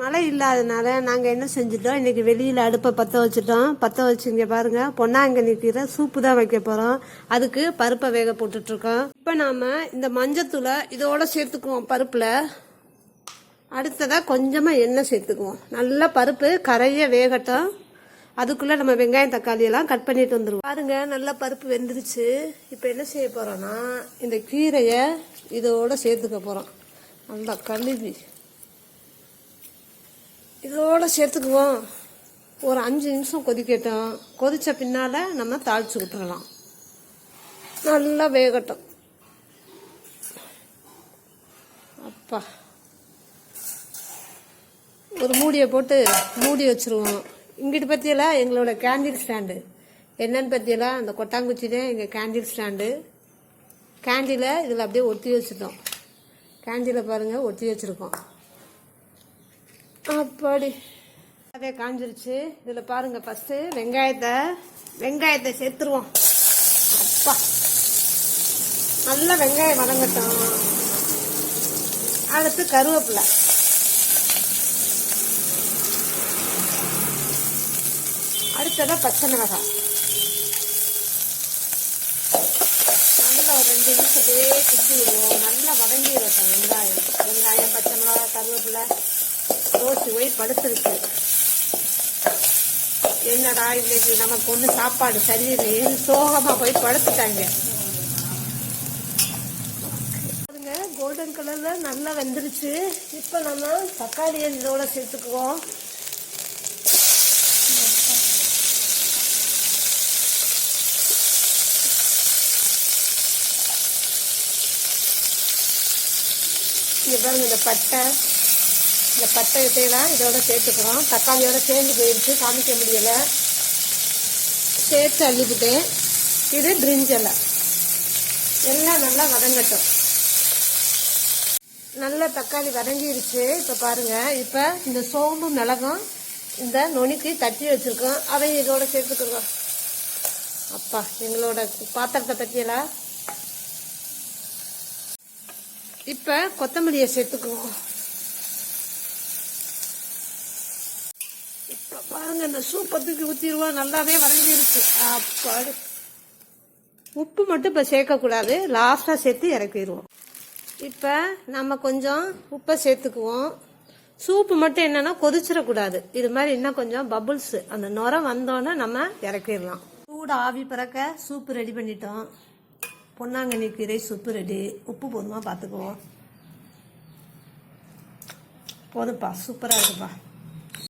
மழை இல்லாதனால நாங்கள் என்ன செஞ்சிட்டோம்? இன்னைக்கு வெளியில் அடுப்பை பற்ற வச்சுட்டோம். பற்ற வச்சு இங்கே பாருங்க பொன்னாங்கண்ணி கீரை சூப்பு தான் வைக்க போகிறோம் அதுக்கு பருப்பை வேக போட்டுட்ருக்கோம். இப்போ நாம் இந்த மஞ்சத்தூளை இதோட சேர்த்துக்குவோம் பருப்பில். அடுத்ததாக கொஞ்சமாக எண்ணெய் சேர்த்துக்குவோம். நல்லா பருப்பு கரைய வேகட்டும். அதுக்குள்ளே நம்ம வெங்காயம் தக்காளி எல்லாம் கட் பண்ணிட்டு வந்துருவோம். பாருங்க நல்லா பருப்பு வெந்துருச்சு. இப்போ என்ன செய்ய போகிறோன்னா இந்த கீரையை இதோட சேர்த்துக்க போகிறோம் நல்லா கழுவி. இதோட சேர்த்துக்குவோம். ஒரு அஞ்சு நிமிஷம் கொதிக்கட்டும். கொதித்த பின்னால் நம்ம தாளிச்சு விட்டுறலாம் நல்லா வேகட்டும். அப்பா. ஒரு மூடியை போட்டு மூடி வச்சுருவோம். இங்கிட்டு பற்றியெல்லாம் எங்களோட கேண்டில் ஸ்டாண்டு என்னன்னு பற்றியெல்லாம் அந்த கொட்டாங்குச்சியிலே எங்கள் கேண்டில் ஸ்டாண்டு கேண்டிலை இதில் அப்படியே ஒட்டி வச்சுட்டோம். கேண்டிலை பாருங்கள் ஒட்டி வச்சுருக்கோம். அப்படி. அதே காஞ்சிருச்சு. இதில் பாருங்க ஃபஸ்ட்டு வெங்காயத்தை வெங்காயத்தை சேர்த்துருவோம். அப்பா. நல்லா வெங்காயம் வதங்கட்டும். அடுத்து கருவேப்பிலை. அடுத்ததாக பச்சை மிளகாய் நல்லா ஒரு ரெண்டு நிமிஷம் அப்படியே விடுவோம். நல்லா வதங்கி வரட்டும் வெங்காயம். வெங்காயம் பச்சை மிளகாய் கருவேப்பிலை. ரோசி போய் படுத்துருக்கு. என்னடா இன்னைக்கு நமக்கு ஒண்ணு சாப்பாடு சரியில்லையே சோகமா போய் படுத்துட்டாங்க. பாருங்க கோல்டன் கலர்ல நல்லா வெந்துருச்சு. இப்போ நம்ம தக்காளியை இதோட சேர்த்துக்குவோம். இங்க பாருங்க இந்த பட்டை. இந்த பட்டை இட்டையெல்லாம் இதோட சேர்த்துக்கிறோம். தக்காளியோட சேர்ந்து போயிடுச்சு காமிக்க முடியல. சேர்த்து அள்ளிக்கிட்டேன். இது பிரிஞ்சலை எல்லாம் நல்லா வதங்கட்டும். நல்லா தக்காளி வதங்கிருச்சு. இப்போ பாருங்கள் இப்போ இந்த சோம்பு மிளகும் இந்த நுணுக்கி தட்டி வச்சுருக்கோம். அதையும் இதோட சேர்த்துக்கிறோம். அப்பா எங்களோட பாத்திரத்தை பற்றியெல்லாம் இப்போ கொத்தமல்லியை சேர்த்துக்குவோம். இப்போ பாருங்க இந்த சூப்பை தூக்கி ஊற்றிடுவா நல்லாவே வரைஞ்சிருச்சு அப்பாடு உப்பு மட்டும் இப்போ சேர்க்கக்கூடாது. லாஸ்ட்டாக சேர்த்து இறக்கிடுவோம் இப்போ நம்ம கொஞ்சம் உப்பை சேர்த்துக்குவோம். சூப்பு மட்டும் என்னென்னா கொதிச்சிடக்கூடாது. இது மாதிரி இன்னும் கொஞ்சம் பபுள்ஸு அந்த நுரம் வந்தோன்னே நம்ம இறக்கிடலாம். சூடு ஆவி பிறக்க சூப்பு ரெடி பண்ணிட்டோம். பொன்னாங்கண்ணி கீரை சூப்பு ரெடி உப்பு போதுமா பார்த்துக்குவோம். போதும்ப்பா சூப்பராக இருக்குப்பா.